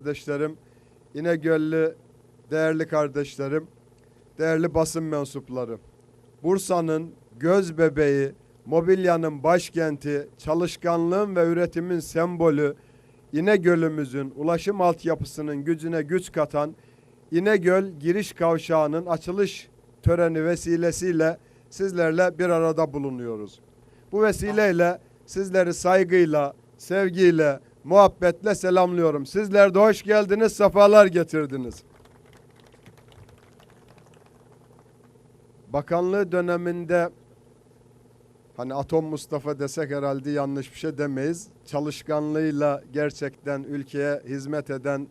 kardeşlerim, İnegöllü değerli kardeşlerim, değerli basın mensupları. Bursa'nın göz bebeği, mobilyanın başkenti, çalışkanlığın ve üretimin sembolü, İnegöl'ümüzün ulaşım altyapısının gücüne güç katan İnegöl giriş kavşağının açılış töreni vesilesiyle sizlerle bir arada bulunuyoruz. Bu vesileyle sizleri saygıyla, sevgiyle, muhabbetle selamlıyorum. Sizler de hoş geldiniz, sefalar getirdiniz. Bakanlığı döneminde hani Atom Mustafa desek herhalde yanlış bir şey demeyiz. Çalışkanlığıyla gerçekten ülkeye hizmet eden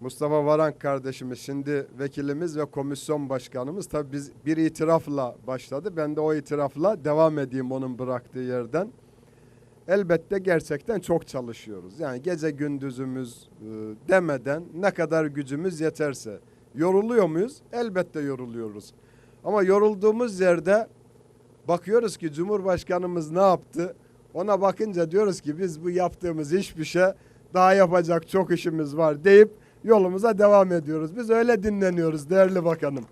Mustafa Varank kardeşimiz şimdi vekilimiz ve komisyon başkanımız tabii biz bir itirafla başladı. Ben de o itirafla devam edeyim onun bıraktığı yerden. Elbette gerçekten çok çalışıyoruz. Yani gece gündüzümüz e, demeden ne kadar gücümüz yeterse. Yoruluyor muyuz? Elbette yoruluyoruz. Ama yorulduğumuz yerde bakıyoruz ki Cumhurbaşkanımız ne yaptı? Ona bakınca diyoruz ki biz bu yaptığımız hiçbir şey daha yapacak çok işimiz var deyip yolumuza devam ediyoruz. Biz öyle dinleniyoruz değerli bakanım.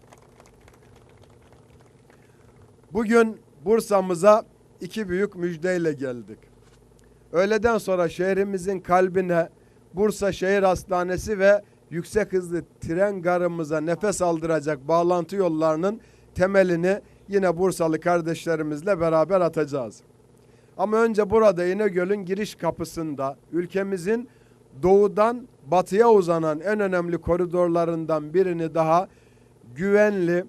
Bugün Bursa'mıza iki büyük müjdeyle geldik. Öğleden sonra şehrimizin kalbine Bursa Şehir Hastanesi ve yüksek hızlı tren garımıza nefes aldıracak bağlantı yollarının temelini yine Bursalı kardeşlerimizle beraber atacağız. Ama önce burada İnegöl'ün giriş kapısında ülkemizin doğudan batıya uzanan en önemli koridorlarından birini daha güvenli,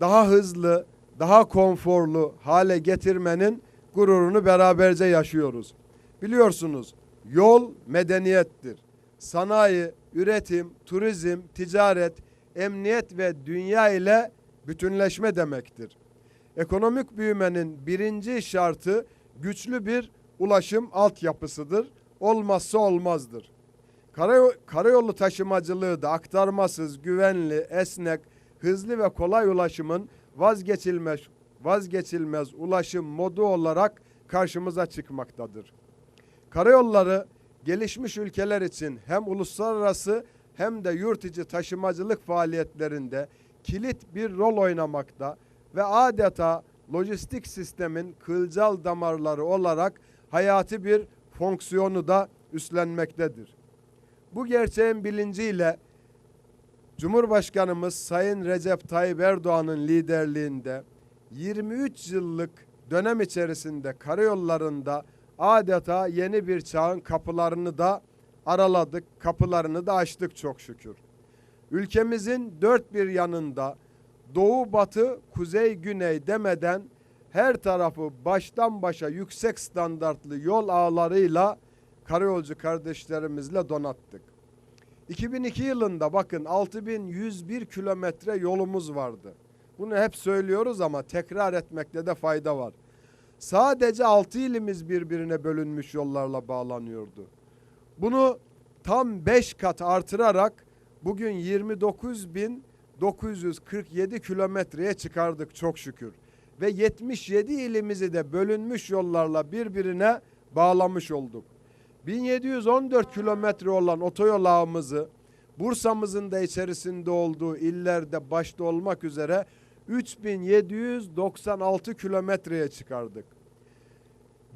daha hızlı, daha konforlu hale getirmenin gururunu beraberce yaşıyoruz. Biliyorsunuz yol medeniyettir. Sanayi, üretim, turizm, ticaret, emniyet ve dünya ile bütünleşme demektir. Ekonomik büyümenin birinci şartı güçlü bir ulaşım altyapısıdır. Olmazsa olmazdır. Karayo- Karayolu taşımacılığı da aktarmasız, güvenli, esnek, hızlı ve kolay ulaşımın vazgeçilmez vazgeçilmez ulaşım modu olarak karşımıza çıkmaktadır. Karayolları gelişmiş ülkeler için hem uluslararası hem de yurt içi taşımacılık faaliyetlerinde kilit bir rol oynamakta ve adeta lojistik sistemin kılcal damarları olarak hayati bir fonksiyonu da üstlenmektedir. Bu gerçeğin bilinciyle Cumhurbaşkanımız Sayın Recep Tayyip Erdoğan'ın liderliğinde 23 yıllık dönem içerisinde karayollarında adeta yeni bir çağın kapılarını da araladık, kapılarını da açtık çok şükür. Ülkemizin dört bir yanında doğu batı kuzey güney demeden her tarafı baştan başa yüksek standartlı yol ağlarıyla karayolcu kardeşlerimizle donattık. 2002 yılında bakın 6101 kilometre yolumuz vardı. Bunu hep söylüyoruz ama tekrar etmekte de fayda var. Sadece 6 ilimiz birbirine bölünmüş yollarla bağlanıyordu. Bunu tam 5 kat artırarak bugün 29.947 kilometreye çıkardık çok şükür. Ve 77 ilimizi de bölünmüş yollarla birbirine bağlamış olduk. 1714 kilometre olan otoyol ağımızı Bursa'mızın da içerisinde olduğu illerde başta olmak üzere 3796 kilometreye çıkardık.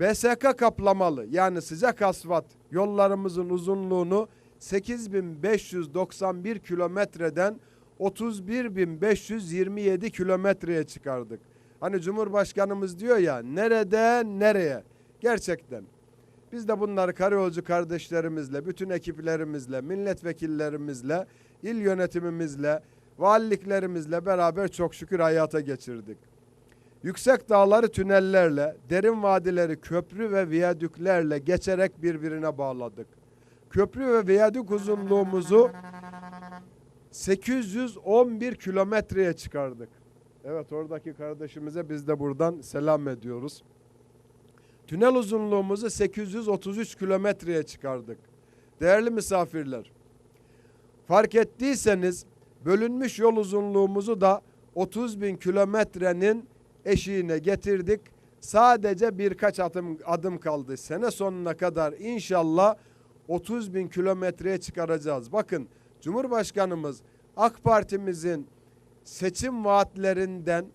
BSK kaplamalı yani sıcak asfalt yollarımızın uzunluğunu 8591 kilometreden 31527 kilometreye çıkardık. Hani Cumhurbaşkanımız diyor ya nereden nereye? Gerçekten. Biz de bunları karayolcu kardeşlerimizle, bütün ekiplerimizle, milletvekillerimizle, il yönetimimizle, valiliklerimizle beraber çok şükür hayata geçirdik. Yüksek dağları tünellerle, derin vadileri köprü ve viyadüklerle geçerek birbirine bağladık. Köprü ve viyadük uzunluğumuzu 811 kilometreye çıkardık. Evet oradaki kardeşimize biz de buradan selam ediyoruz. Tünel uzunluğumuzu 833 kilometreye çıkardık. Değerli misafirler, fark ettiyseniz bölünmüş yol uzunluğumuzu da 30 bin kilometrenin eşiğine getirdik. Sadece birkaç adım, adım kaldı. Sene sonuna kadar inşallah 30 bin kilometreye çıkaracağız. Bakın Cumhurbaşkanımız AK Parti'mizin seçim vaatlerinden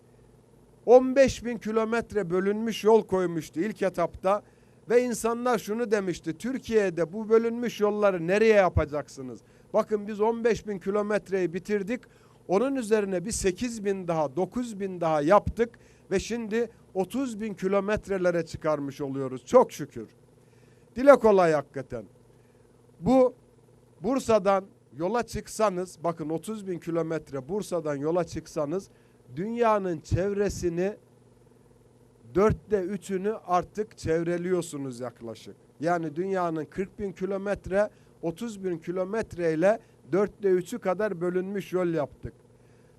15 bin kilometre bölünmüş yol koymuştu ilk etapta ve insanlar şunu demişti Türkiye'de bu bölünmüş yolları nereye yapacaksınız? Bakın biz 15 bin kilometreyi bitirdik onun üzerine bir 8 bin daha 9 bin daha yaptık ve şimdi 30 bin kilometrelere çıkarmış oluyoruz çok şükür. Dile kolay hakikaten. Bu Bursa'dan yola çıksanız bakın 30 bin kilometre Bursa'dan yola çıksanız dünyanın çevresini dörtte üçünü artık çevreliyorsunuz yaklaşık. Yani dünyanın 40 bin kilometre 30 bin kilometre ile dörtte üçü kadar bölünmüş yol yaptık.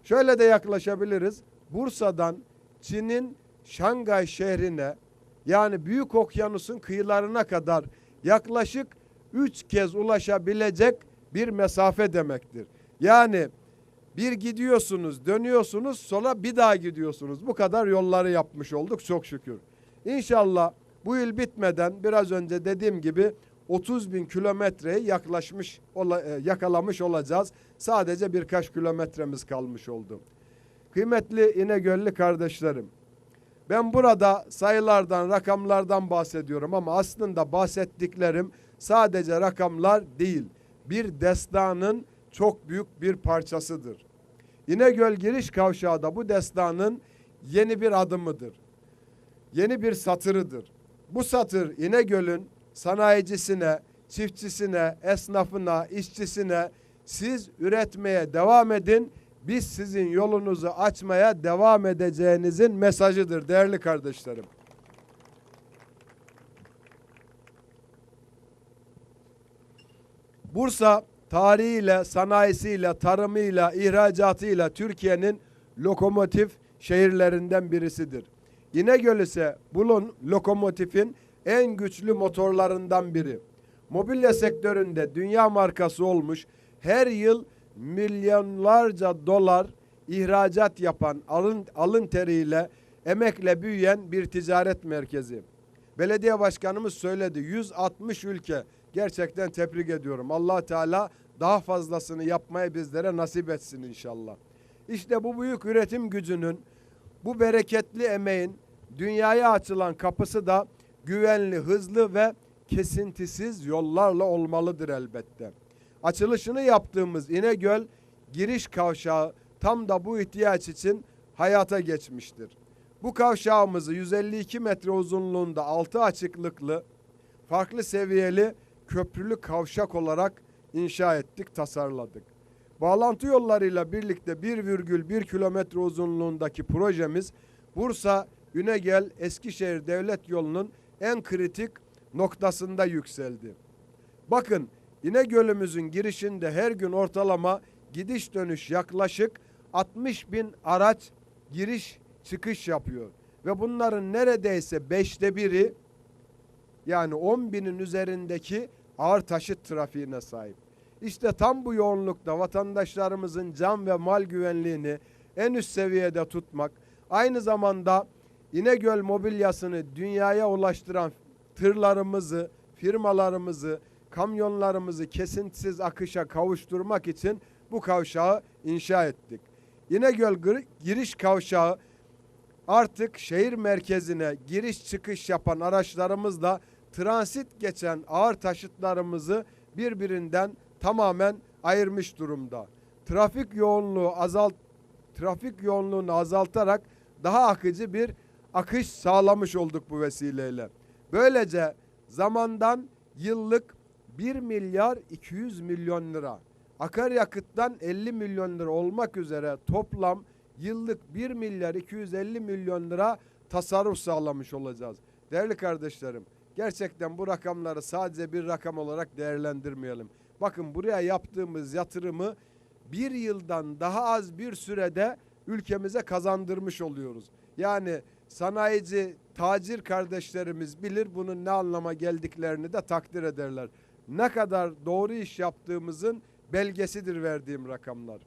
Şöyle de yaklaşabiliriz. Bursa'dan Çin'in Şangay şehrine yani Büyük Okyanus'un kıyılarına kadar yaklaşık üç kez ulaşabilecek bir mesafe demektir. Yani bir gidiyorsunuz, dönüyorsunuz, sonra bir daha gidiyorsunuz. Bu kadar yolları yapmış olduk çok şükür. İnşallah bu yıl bitmeden biraz önce dediğim gibi 30 bin kilometreyi yaklaşmış, ola- e, yakalamış olacağız. Sadece birkaç kilometremiz kalmış oldu. Kıymetli İnegöllü kardeşlerim, ben burada sayılardan, rakamlardan bahsediyorum ama aslında bahsettiklerim sadece rakamlar değil. Bir destanın çok büyük bir parçasıdır. İnegöl giriş kavşağı da bu destanın yeni bir adımıdır. Yeni bir satırıdır. Bu satır İnegöl'ün sanayicisine, çiftçisine, esnafına, işçisine siz üretmeye devam edin. Biz sizin yolunuzu açmaya devam edeceğinizin mesajıdır değerli kardeşlerim. Bursa tarihiyle, sanayisiyle, tarımıyla, ihracatıyla Türkiye'nin lokomotif şehirlerinden birisidir. İnegöl ise bunun lokomotifin en güçlü motorlarından biri. Mobilya sektöründe dünya markası olmuş, her yıl milyonlarca dolar ihracat yapan alın, alın teriyle, emekle büyüyen bir ticaret merkezi. Belediye başkanımız söyledi 160 ülke gerçekten tebrik ediyorum. Allah Teala daha fazlasını yapmayı bizlere nasip etsin inşallah. İşte bu büyük üretim gücünün, bu bereketli emeğin dünyaya açılan kapısı da güvenli, hızlı ve kesintisiz yollarla olmalıdır elbette. Açılışını yaptığımız İnegöl giriş kavşağı tam da bu ihtiyaç için hayata geçmiştir. Bu kavşağımızı 152 metre uzunluğunda altı açıklıklı farklı seviyeli köprülü kavşak olarak inşa ettik, tasarladık. Bağlantı yollarıyla birlikte 1,1 kilometre uzunluğundaki projemiz Bursa Ünegel Eskişehir Devlet Yolu'nun en kritik noktasında yükseldi. Bakın İnegöl'ümüzün girişinde her gün ortalama gidiş dönüş yaklaşık 60 bin araç giriş çıkış yapıyor. Ve bunların neredeyse beşte biri yani 10 binin üzerindeki ağır taşıt trafiğine sahip. İşte tam bu yoğunlukta vatandaşlarımızın can ve mal güvenliğini en üst seviyede tutmak, aynı zamanda İnegöl mobilyasını dünyaya ulaştıran tırlarımızı, firmalarımızı, kamyonlarımızı kesintisiz akışa kavuşturmak için bu kavşağı inşa ettik. İnegöl gir- giriş kavşağı artık şehir merkezine giriş çıkış yapan araçlarımızla transit geçen ağır taşıtlarımızı birbirinden tamamen ayırmış durumda. Trafik yoğunluğu azalt trafik yoğunluğunu azaltarak daha akıcı bir akış sağlamış olduk bu vesileyle. Böylece zamandan yıllık 1 milyar 200 milyon lira, akaryakıttan 50 milyon lira olmak üzere toplam yıllık 1 milyar 250 milyon lira tasarruf sağlamış olacağız. Değerli kardeşlerim, gerçekten bu rakamları sadece bir rakam olarak değerlendirmeyelim. Bakın buraya yaptığımız yatırımı bir yıldan daha az bir sürede ülkemize kazandırmış oluyoruz. Yani sanayici, tacir kardeşlerimiz bilir bunun ne anlama geldiklerini de takdir ederler. Ne kadar doğru iş yaptığımızın belgesidir verdiğim rakamlar.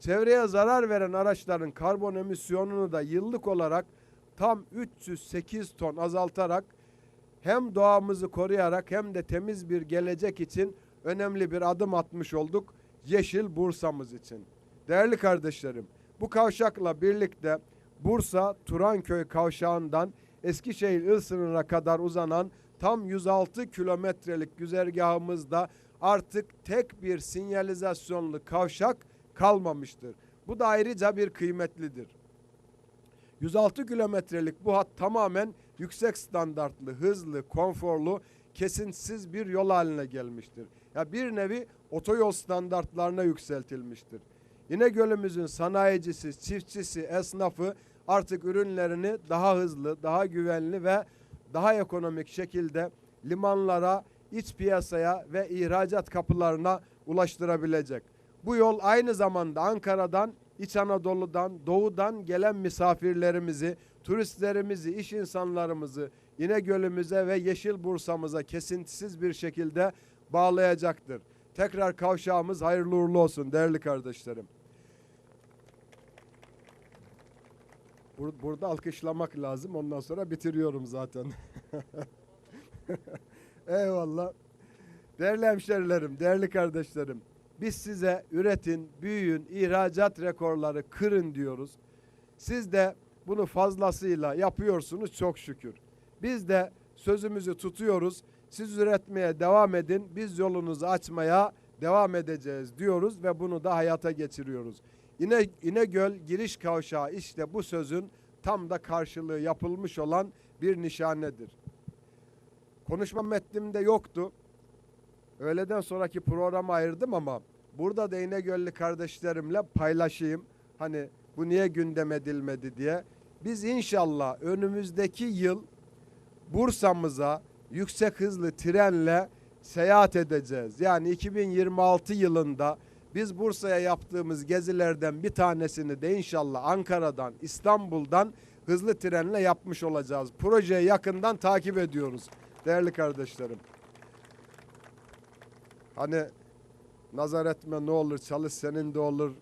Çevreye zarar veren araçların karbon emisyonunu da yıllık olarak tam 308 ton azaltarak hem doğamızı koruyarak hem de temiz bir gelecek için önemli bir adım atmış olduk Yeşil Bursa'mız için. Değerli kardeşlerim, bu kavşakla birlikte Bursa Turanköy kavşağından Eskişehir il sınırına kadar uzanan tam 106 kilometrelik güzergahımızda artık tek bir sinyalizasyonlu kavşak kalmamıştır. Bu da ayrıca bir kıymetlidir. 106 kilometrelik bu hat tamamen yüksek standartlı, hızlı, konforlu, kesintisiz bir yol haline gelmiştir. Ya bir nevi otoyol standartlarına yükseltilmiştir. İnegöl'ümüzün sanayicisi, çiftçisi, esnafı artık ürünlerini daha hızlı, daha güvenli ve daha ekonomik şekilde limanlara, iç piyasaya ve ihracat kapılarına ulaştırabilecek. Bu yol aynı zamanda Ankara'dan, İç Anadolu'dan, doğudan gelen misafirlerimizi, turistlerimizi, iş insanlarımızı İnegöl'ümüze ve Yeşil Bursa'mıza kesintisiz bir şekilde bağlayacaktır. Tekrar kavşağımız hayırlı uğurlu olsun değerli kardeşlerim. Bur- Burada alkışlamak lazım. Ondan sonra bitiriyorum zaten. Eyvallah. Değerli hemşerilerim, değerli kardeşlerim. Biz size üretin, büyüyün, ihracat rekorları kırın diyoruz. Siz de bunu fazlasıyla yapıyorsunuz çok şükür. Biz de sözümüzü tutuyoruz. Siz üretmeye devam edin. Biz yolunuzu açmaya devam edeceğiz diyoruz ve bunu da hayata geçiriyoruz. İne, İnegöl giriş kavşağı işte bu sözün tam da karşılığı yapılmış olan bir nişanedir. Konuşma metnimde yoktu. Öğleden sonraki programı ayırdım ama burada da İnegöllü kardeşlerimle paylaşayım. Hani bu niye gündem edilmedi diye. Biz inşallah önümüzdeki yıl Bursa'mıza yüksek hızlı trenle seyahat edeceğiz. Yani 2026 yılında biz Bursa'ya yaptığımız gezilerden bir tanesini de inşallah Ankara'dan, İstanbul'dan hızlı trenle yapmış olacağız. Projeyi yakından takip ediyoruz değerli kardeşlerim. Hani nazar etme ne olur çalış senin de olur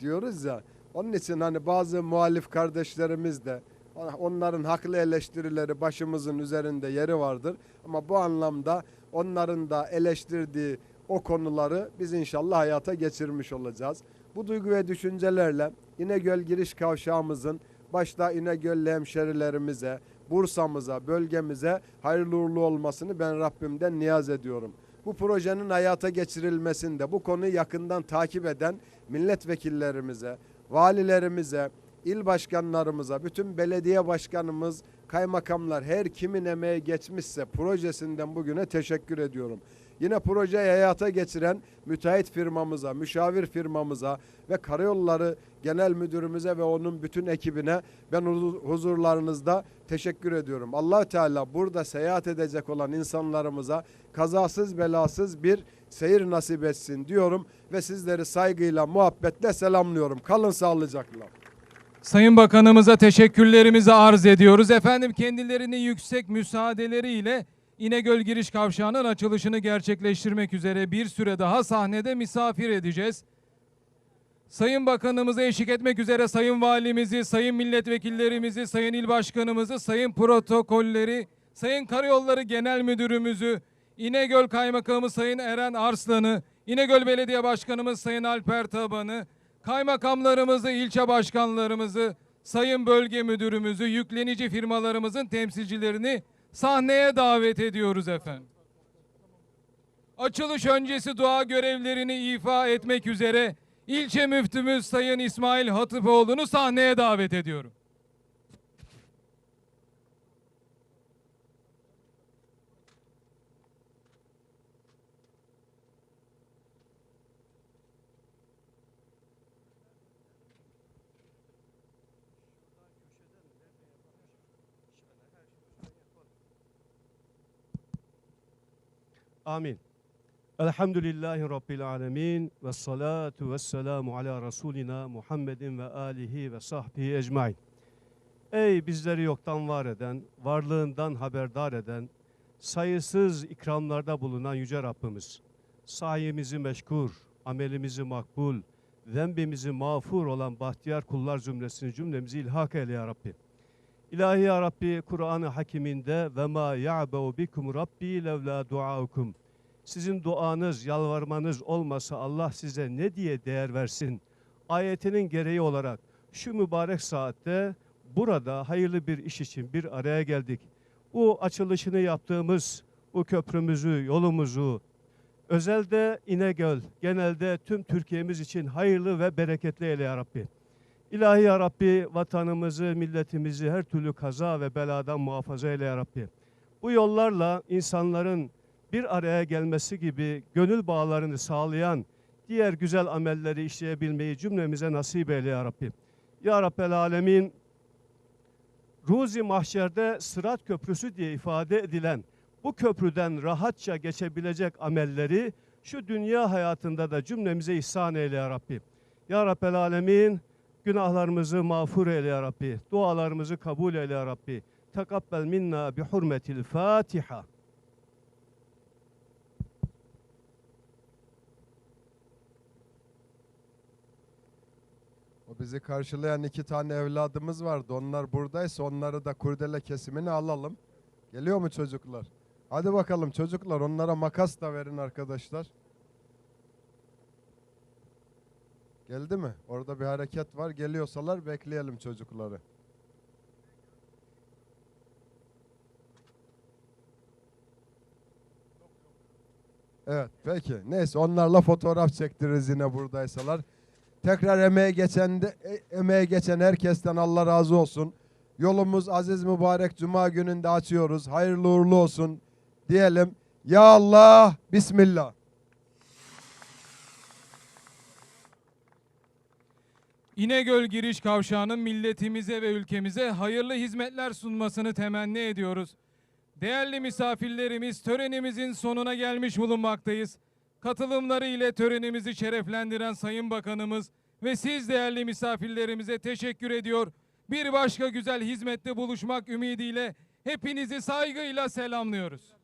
diyoruz ya. Onun için hani bazı muhalif kardeşlerimiz de onların haklı eleştirileri başımızın üzerinde yeri vardır. Ama bu anlamda onların da eleştirdiği o konuları biz inşallah hayata geçirmiş olacağız. Bu duygu ve düşüncelerle İnegöl giriş kavşağımızın başta İnegöllü hemşerilerimize, Bursa'mıza, bölgemize hayırlı uğurlu olmasını ben Rabbimden niyaz ediyorum. Bu projenin hayata geçirilmesinde bu konuyu yakından takip eden milletvekillerimize, valilerimize, il başkanlarımıza, bütün belediye başkanımız, kaymakamlar her kimin emeği geçmişse projesinden bugüne teşekkür ediyorum. Yine projeyi hayata geçiren müteahhit firmamıza, müşavir firmamıza ve Karayolları Genel Müdürümüze ve onun bütün ekibine ben huzur- huzurlarınızda teşekkür ediyorum. allah Teala burada seyahat edecek olan insanlarımıza kazasız belasız bir seyir nasip etsin diyorum ve sizleri saygıyla, muhabbetle selamlıyorum. Kalın sağlıcakla. Sayın Bakanımıza teşekkürlerimizi arz ediyoruz. Efendim kendilerini yüksek müsaadeleriyle İnegöl giriş kavşağının açılışını gerçekleştirmek üzere bir süre daha sahnede misafir edeceğiz. Sayın Bakanımıza eşlik etmek üzere Sayın Valimizi, Sayın Milletvekillerimizi, Sayın İl Başkanımızı, Sayın Protokolleri, Sayın Karayolları Genel Müdürümüzü, İnegöl Kaymakamı Sayın Eren Arslan'ı, İnegöl Belediye Başkanımız Sayın Alper Taban'ı, kaymakamlarımızı, ilçe başkanlarımızı, sayın bölge müdürümüzü, yüklenici firmalarımızın temsilcilerini sahneye davet ediyoruz efendim. Açılış öncesi dua görevlerini ifa etmek üzere ilçe müftümüz Sayın İsmail Hatıpoğlu'nu sahneye davet ediyorum. Amin. Elhamdülillahi Rabbil alemin ve salatu ve selamu ala Resulina Muhammedin ve alihi ve sahbihi ecmain. Ey bizleri yoktan var eden, varlığından haberdar eden, sayısız ikramlarda bulunan Yüce Rabbimiz, sayemizi meşkur, amelimizi makbul, zembimizi mağfur olan bahtiyar kullar zümresini cümlemizi ilhak eyle ya Rabbi. İlahi ya Rabbi Kur'an-ı Hakiminde ve ma ya'beu bikum Rabbi levla duaukum. Sizin duanız, yalvarmanız olmasa Allah size ne diye değer versin? Ayetinin gereği olarak şu mübarek saatte burada hayırlı bir iş için bir araya geldik. Bu açılışını yaptığımız bu köprümüzü, yolumuzu, özelde İnegöl, genelde tüm Türkiye'miz için hayırlı ve bereketli eyle ya Rabbi. İlahi ya Rabbi vatanımızı, milletimizi her türlü kaza ve beladan muhafaza eyle ya Rabbi. Bu yollarla insanların bir araya gelmesi gibi gönül bağlarını sağlayan diğer güzel amelleri işleyebilmeyi cümlemize nasip eyle ya Rabbi. Ya Rabbel Alemin Ruzi Mahşer'de Sırat Köprüsü diye ifade edilen bu köprüden rahatça geçebilecek amelleri şu dünya hayatında da cümlemize ihsan eyle ya Rabbi. Ya Rabbel Alemin günahlarımızı mağfur eyle ya Rabbi. Dualarımızı kabul eyle ya Rabbi. Tekabbel minna bi hurmetil Fatiha. O bizi karşılayan iki tane evladımız vardı. Onlar buradaysa onları da kurdele kesimini alalım. Geliyor mu çocuklar? Hadi bakalım çocuklar onlara makas da verin arkadaşlar. Geldi mi? Orada bir hareket var. Geliyorsalar bekleyelim çocukları. Evet peki. Neyse onlarla fotoğraf çektiririz yine buradaysalar. Tekrar emeğe geçen de, e- emeğe geçen herkesten Allah razı olsun. Yolumuz aziz mübarek cuma gününde açıyoruz. Hayırlı uğurlu olsun diyelim. Ya Allah, Bismillah. İnegöl giriş kavşağının milletimize ve ülkemize hayırlı hizmetler sunmasını temenni ediyoruz. Değerli misafirlerimiz törenimizin sonuna gelmiş bulunmaktayız. Katılımları ile törenimizi şereflendiren Sayın Bakanımız ve siz değerli misafirlerimize teşekkür ediyor. Bir başka güzel hizmette buluşmak ümidiyle hepinizi saygıyla selamlıyoruz.